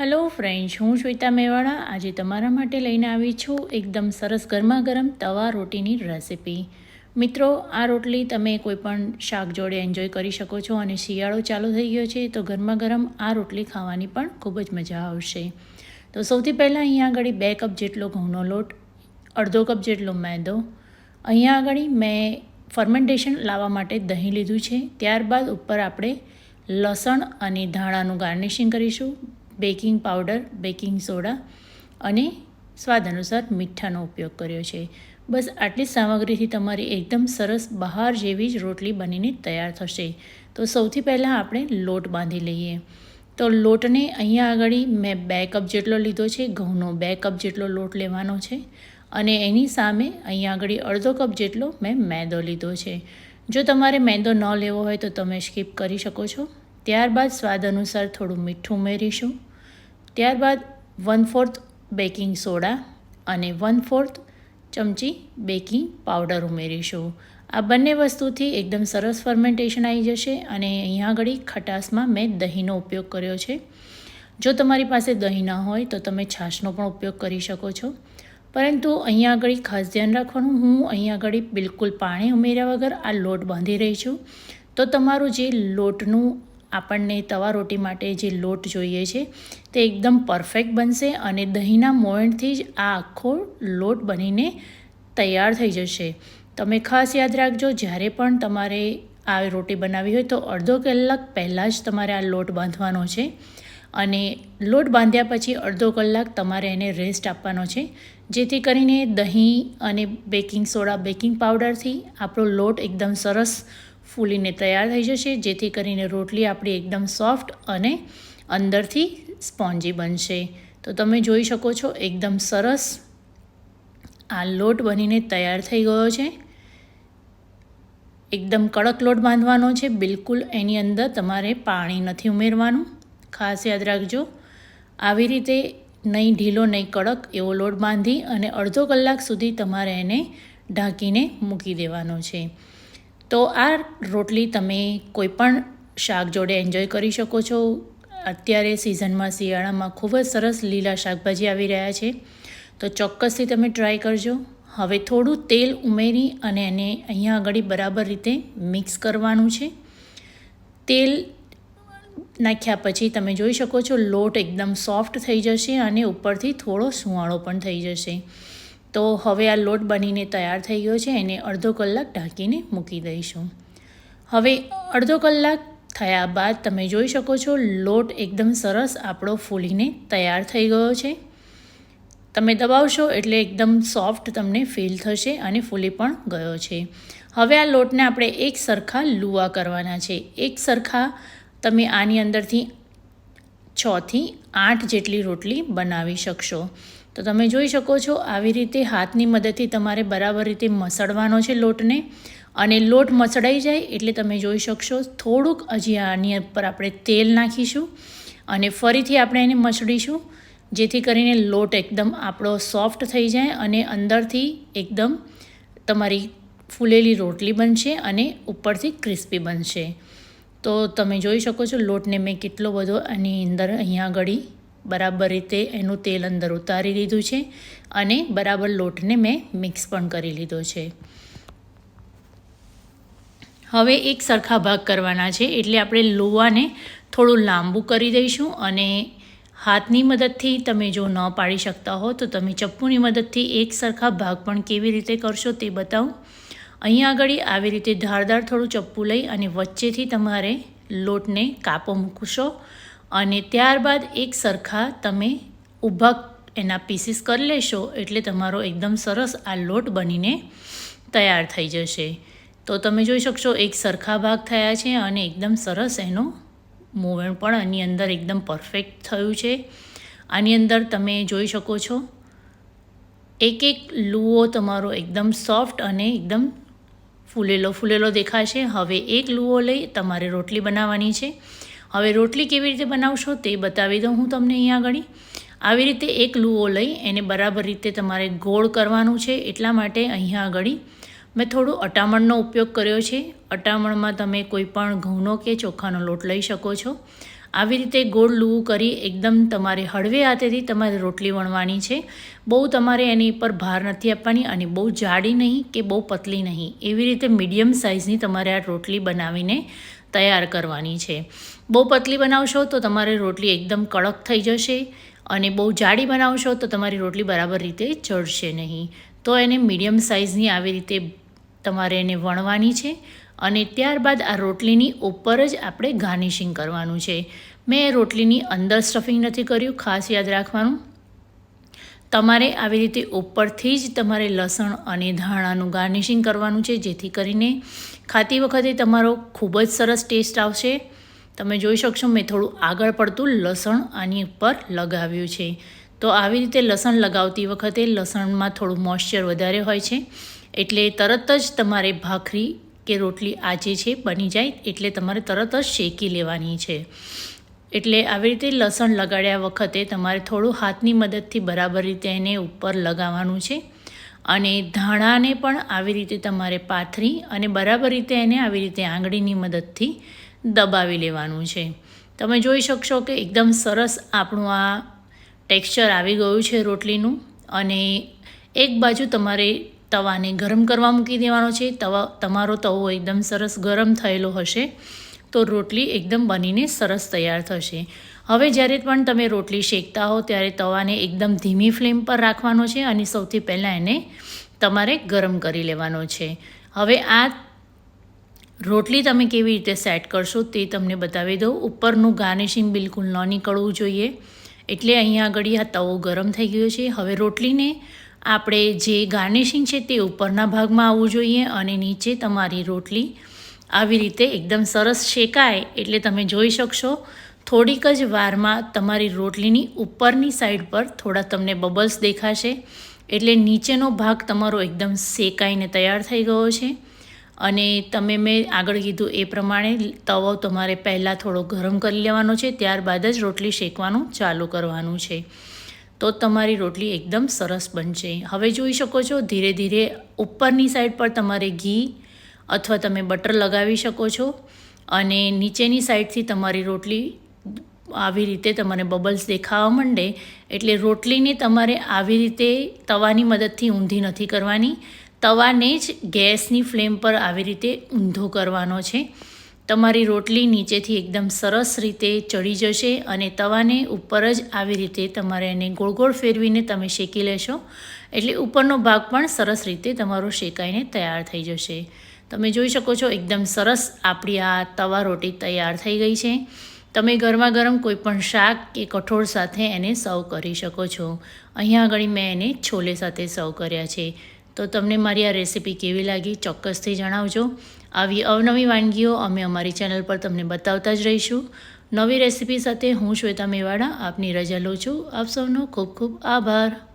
Hello friends હું શ્વેતા મેવાડા આજે તમારા માટે લઈને આવી છું એકદમ સરસ ગરમા ગરમ તવા રોટીની રેસિપી મિત્રો, આ રોટલી તમે કોઈપણ શાક જોડે એન્જોય કરી શકો છો અને શિયાળો ચાલુ થઈ ગયો છે, તો ગરમા ગરમ આ રોટલી ખાવાની પણ ખૂબ જ મજા આવશે. તો સૌથી પહેલાં અહીંયા આગળ બે કપ જેટલો ઘઉંનો લોટ, અડધો કપ જેટલો મેદો. અહીંયા આગળ મેં ફર્મેન્ટેશન લાવવા માટે દહીં લીધું છે. ત્યારબાદ ઉપર આપણે લસણ અને ધાણાનું ગાર્નિશિંગ કરીશું. બેકિંગ પાવડર, બેકિંગ સોડા અને સ્વાદ અનુસાર મીઠાનો ઉપયોગ કર્યો છે. બસ આટલી સામગ્રીથી તમારી એકદમ સરસ બહાર જેવી જ રોટલી બનીને તૈયાર થશે. તો સૌથી પહેલાં આપણે લોટ બાંધી લઈએ. તો લોટને અહીંયા આગળ મેં બે કપ જેટલો લીધો છે, ઘઉંનો બે કપ જેટલો લોટ લેવાનો છે અને એની સામે અહીંયા આગળ અડધો કપ જેટલો મેં મેદો લીધો છે. જો તમારે મેંદો ન લેવો હોય તો તમે સ્કીપ કરી શકો છો. ત્યારબાદ સ્વાદ અનુસાર થોડું મીઠું ઉમેરીશું. ત્યારબાદ વન ફોર્થ બેકિંગ સોડા અને વન ફોર્થ ચમચી બેકિંગ પાવડર ઉમેરીશું. આ બંને વસ્તુથી એકદમ સરસ ફર્મેન્ટેશન આવી જશે અને અહીંયા આગળ ખટાશમાં મેં દહીંનો ઉપયોગ કર્યો છે. જો તમારી પાસે દહીં ના હોય તો તમે છાશનો પણ ઉપયોગ કરી શકો છો. પરંતુ અહીંયા આગળ ખાસ ધ્યાન રાખવાનું, હું અહીંયા આગળ બિલકુલ પાણી ઉમેર્યા વગર આ લોટ બાંધી રહી છું. તો તમારું જે લોટનું આપણને તવા રોટી માટે જે લોટ જોઈએ છે, તે એકદમ પરફેક્ટ બનશે અને દહીંના મોયણથી જ આ આખો લોટ બનીને તૈયાર થઈ જશે. તમે ખાસ યાદ રાખજો, જ્યારે પણ તમારે આ રોટી બનાવવી હોય તો અડધો કલાક પહેલાં જ તમારે આ લોટ બાંધવાનો છે અને લોટ બાંધ્યા પછી અડધો કલાક તમારે એને રેસ્ટ આપવાનો છે. જેથી કરીને દહીં અને બેકિંગ સોડા બેકિંગ પાવડરથી આપણો લોટ એકદમ સરસ ફૂલીને તૈયાર થઈ જશે, જેથી કરીને રોટલી આપણી એકદમ સોફ્ટ અને અંદરથી સ્પોન્જી બનશે. તો તમે જોઈ શકો છો, એકદમ સરસ આ લોટ બનીને તૈયાર થઈ ગયો છે. એકદમ કડક લોટ બાંધવાનો છે, બિલકુલ એની અંદર તમારે પાણી નથી ઉમેરવાનું. ખાસ યાદ રાખજો, આવી રીતે નહીં ઢીલો, નહીં કડક એવો લોટ બાંધી અને અડધો કલાક સુધી તમારે એને ઢાંકીને મૂકી દેવાનો છે. તો આ રોટલી તમે કોઈ પણ શાક જોડે એન્જોય કરી શકો છો. અત્યારે સિઝનમાં શિયાળામાં ખૂબ જ સરસ લીલા શાકભાજી આવી રહ્યા છે. તો ચોક્કસથી તમે ટ્રાય કરજો. હવે થોડું તેલ ઉમેરી અને એને અહીંયા આગળ બરાબર રીતે મિક્સ કરવાનું છે. તેલ નાખ્યા પછી તમે જોઈ શકો છો લોટ એકદમ સોફ્ટ થઈ જશે અને ઉપરથી થોડો સુવાળો પણ થઈ જશે. તો હવે આ લોટ બનીને તૈયાર થઈ ગયો છે, એને અડધો કલાક ઢાંકીને મૂકી દઈશું. હવે અડધો કલાક થયા બાદ તમે જોઈ શકો છો, લોટ એકદમ સરસ આપણો ફૂલીને તૈયાર થઈ ગયો છે. તમે દબાવશો એટલે એકદમ સોફ્ટ તમને ફીલ થશે અને ફૂલી પણ ગયો છે. હવે આ લોટને આપણે એક સરખા લુવા કરવાના છે. એક સરખા તમે આની અંદરથી છથી આઠ જેટલી રોટલી બનાવી શકશો. તો તમે જોઈ શકો છો, આવી રીતે હાથની મદદથી તમારે બરાબર રીતે મસળવાનો છે લોટને. અને લોટ મસળાઈ જાય એટલે તમે જોઈ શકશો, થોડુંક હજી આની ઉપર આપણે તેલ નાખીશું અને ફરીથી આપણે એને મસળીશું, જેથી કરીને લોટ એકદમ આપણો સોફ્ટ થઈ જાય અને અંદરથી એકદમ તમારી ફૂલેલી રોટલી બનશે અને ઉપરથી ક્રિસ્પી બનશે. તો તમે જોઈ શકો છો, લોટને મેં કેટલો બધો આની અંદર અહીંયા આગળ બરાબર રીતે એનું તેલ અંદર ઉતારી લીધું છે અને બરાબર લોટને મેં મિક્સ પણ કરી લીધો છે. હવે એક સરખા ભાગ કરવાના છે એટલે આપણે લોવાને થોડું લાંબુ કરી દઈશું અને હાથની મદદથી તમે જો ન પાડી શકતા હો તો તમે ચપ્પુની મદદથી એક સરખા ભાગ પણ કેવી રીતે કરશો તે બતાવું. અહીંયા આગળ આવી રીતે ધારદાર થોડું ચપ્પુ લઈ અને વચ્ચેથી તમારે લોટને કાપો મૂકશો. અને ત્યારબાદ એક સરખા તમે ઊભા એના પીસીસ કરી લેશો એટલે તમારો એકદમ સરસ આ લોટ બનીને તૈયાર થઈ જશે. તો તમે જોઈ શકશો એક સરખા ભાગ થયા છે અને એકદમ સરસ એનો મૂવણ પણ આની અંદર એકદમ પરફેક્ટ થયું છે. આની અંદર તમે જોઈ શકો છો એક એક લૂવો તમારો એકદમ સોફ્ટ અને એકદમ ફૂલેલો ફૂલેલો દેખાશે. હવે એક લૂવો લઈ તમારે રોટલી બનાવવાની છે. હવે રોટલી કેવી રીતે બનાવશો તે બતાવી દઉં હું તમને અહીંયા આગળ. આવી રીતે એક લૂવો લઈ એને બરાબર રીતે તમારે ગોળ કરવાનું છે એટલા માટે અહીંયા આગળ. મેં થોડું અટામણનો ઉપયોગ કર્યો છે. અટામણમાં તમે કોઈ પણ ઘઉંનો કે ચોખાનો લોટ લઈ શકો છો. આવી રીતે ગોળ લૂવું કરી એકદમ તમારે હળવે હાથેથી તમારે રોટલી વણવાની છે. બહુ તમારે એની પર ભાર નથી આપવાની અને બહુ જાડી નહીં કે બહુ પતલી નહીં. એવી રીતે મીડિયમ સાઇઝની તમારે આ રોટલી બનાવીને તૈયાર કરવાની છે. બહુ પતલી બનાવશો તો તમારી રોટલી એકદમ કડક થઈ જશે અને બહુ જાડી બનાવશો તો તમારી રોટલી બરાબર રીતે ચડશે નહીં. તો એને મીડિયમ સાઇઝની આવી રીતે તમારે એને વણવાની છે અને ત્યારબાદ આ રોટલીની ઉપર જ આપણે ગાર્નિશિંગ કરવાનું છે. મેં રોટલીની અંદર સ્ટફિંગ નથી કર્યું, ખાસ યાદ રાખવાનું. તમારે આવી રીતે ઉપરથી જ તમારે લસણ અને ધાણાનું ગાર્નિશિંગ કરવાનું છે જેથી કરીને ખાતી વખતે તમારો ખૂબ જ સરસ ટેસ્ટ આવશે. તમે જોઈ શકશો, મેં થોડું આગળ પડતું લસણ આની ઉપર લગાવ્યું છે. તો આવી રીતે લસણ લગાવતી વખતે લસણમાં થોડું મોઇશ્ચર વધારે હોય છે. એટલે તરત જ તમારે ભાખરી કે રોટલી આજે છે બની જાય એટલે તમારે તરત જ શેકી લેવાની છે. એટલે આવી રીતે લસણ લગાડ્યા વખતે તમારે થોડું હાથની મદદથી બરાબર રીતે એને ઉપર લગાવવાનું છે. અને ધાણાને પણ આવી રીતે તમારે પાથરી અને બરાબર રીતે એને આવી રીતે આંગળીની મદદથી દબાવી લેવાનું છે. તમે જોઈ શકશો કે એકદમ સરસ આપણું આ ટેક્સચર આવી ગયું છે રોટલીનું અને એક બાજુ તમારે તવાને ગરમ કરવા મૂકી દેવાનો છે. તવા, તમારો તવો એકદમ સરસ ગરમ થયેલો હશે તો રોટલી એકદમ બનીને સરસ તૈયાર થશે. હવે જ્યારે પણ તમે રોટલી શેકતા હો, ત્યારે તવાને એકદમ ધીમી ફ્લેમ પર રાખવાનો છે અને સૌથી પહેલાં એને તમારે ગરમ કરી લેવાનો છે. હવે આ રોટલી તમે કેવી રીતે સેટ કરશો તે તમને બતાવી દઉં. ઉપરનું ગાર્નિશિંગ બિલકુલ ન નીકળવું જોઈએ. એટલે અહીંયા આગળ આ તવો ગરમ થઈ ગયો છે. હવે રોટલીને આપણે જે ગાર્નિશિંગ છે તે ઉપરના ભાગમાં આવવું જોઈએ અને નીચે તમારી રોટલી આવી રીતે એકદમ સરસ શેકાય એટલે તમે જોઈ શકશો. થોડીક જ વારમાં તમારી રોટલીની ઉપરની સાઈડ પર થોડા તમને બબલ્સ દેખાશે. એટલે નીચેનો ભાગ તમારો એકદમ શેકાઈને તૈયાર થઈ ગયો છે. અને તમે મેં આગળ કીધું એ પ્રમાણે તવો તમારે પહેલાં થોડો ગરમ કરી લેવાનો છે, ત્યારબાદ જ રોટલી શેકવાનું ચાલુ કરવાનું છે. તો તમારી રોટલી એકદમ સરસ બનશે. હવે જોઈ શકો છો, ધીરે ધીરે ઉપરની સાઈડ પર તમારે ઘી અથવા તમે બટર લગાવી શકો છો. અને નીચેની સાઈડથી તમારી રોટલી આવી રીતે તમારે બબલ્સ દેખાવા માંડે, એટલે રોટલીને તમારે આવી રીતે તવાની મદદથી ઊંધી નથી કરવાની. તવાને જ ગેસની ફ્લેમ પર આવી રીતે ઊંધો કરવાનો છે. તમારી રોટલી નીચેથી એકદમ સરસ રીતે ચડી જશે અને તવાને ઉપર જ આવી રીતે તમારે એને ગોળ ગોળ ફેરવીને તમે શેકી લેશો. એટલે ઉપરનો ભાગ પણ સરસ રીતે તમારો શેકાઈને તૈયાર થઈ જશે. તમે જોઈ શકો છો એકદમ સરસ આપણી આ તવા રોટી તૈયાર થઈ ગઈ છે. તમે ગરમા ગરમ કોઈ પણ શાક કે કઠોળ સાથે એને સર્વ કરી શકો છો. અહીંયા આગળ મેં એને છોલે સાથે સર્વ કર્યા છે. તો તમને મારી આ રેસીપી કેવી લાગી ચોક્કસથી જણાવજો. આવી અવનવી વાનગીઓ અમે અમારી ચેનલ પર તમને બતાવતા જ રહીશું. નવી રેસીપી સાથે હું શ્વેતા મેવાડા આપની રજા લઉં છું. આપ સૌનો ખૂબ ખૂબ આભાર.